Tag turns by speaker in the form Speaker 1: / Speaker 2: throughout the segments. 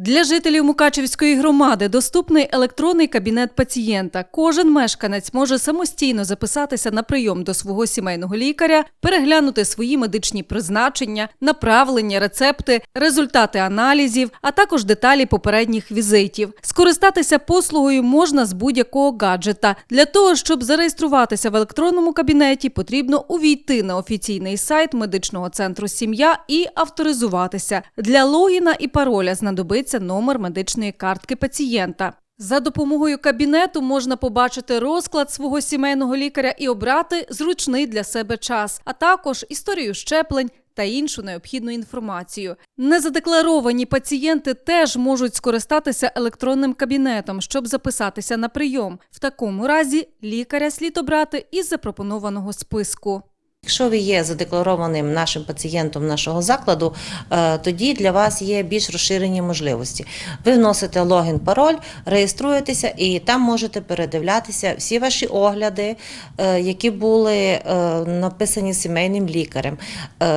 Speaker 1: Для жителів Мукачевської громади доступний електронний кабінет пацієнта. Кожен мешканець може самостійно записатися на прийом до свого сімейного лікаря, переглянути свої медичні призначення, направлення, рецепти, результати аналізів, а також деталі попередніх візитів. Скористатися послугою можна з будь-якого гаджета. Для того, щоб зареєструватися в електронному кабінеті, потрібно увійти на офіційний сайт медичного центру Сім'я і авторизуватися. Для логіна і пароля знадобиться номер медичної картки пацієнта. За допомогою кабінету можна побачити розклад свого сімейного лікаря і обрати зручний для себе час, а також історію щеплень та іншу необхідну інформацію. Незадекларовані пацієнти теж можуть скористатися електронним кабінетом, щоб записатися на прийом. В такому разі лікаря слід обрати із запропонованого списку.
Speaker 2: Якщо ви є задекларованим нашим пацієнтом нашого закладу, е, тоді для вас є більш розширені можливості. Ви вносите логін, пароль, реєструєтеся і там можете передивлятися всі ваші огляди, е, які були е, написані сімейним лікарем.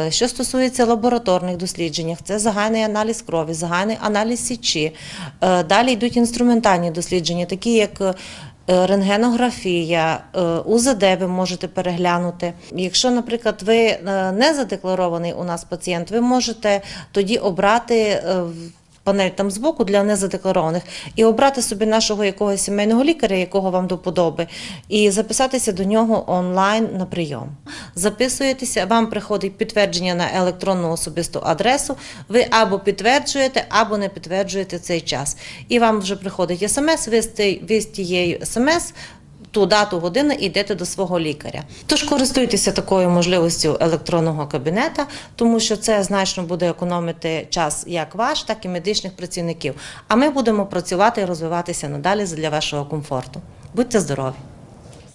Speaker 2: Що стосується лабораторних досліджень, це загальний аналіз крові, загальний аналіз січі. Далі йдуть інструментальні дослідження, такі як Рентгенографія, е, УЗД ви можете переглянути. Якщо, наприклад, ви е, не задекларований у нас пацієнт, ви можете тоді обрати е, панель там збоку для незадекларованих і обрати собі нашого якогось сімейного лікаря, якого вам до подоби, і записатися до нього онлайн на прийом. Записуєтеся, вам приходить підтвердження на електронну особисту адресу. Ви або підтверджуєте, або не підтверджуєте цей час. І вам вже приходить смс, ви з тією- смс ту дату годину і йдете до свого лікаря. Тож користуйтеся такою можливістю електронного кабінета, тому що це значно буде економити час як ваш, так і медичних працівників. А ми будемо працювати і розвиватися надалі для вашого комфорту. Будьте здорові!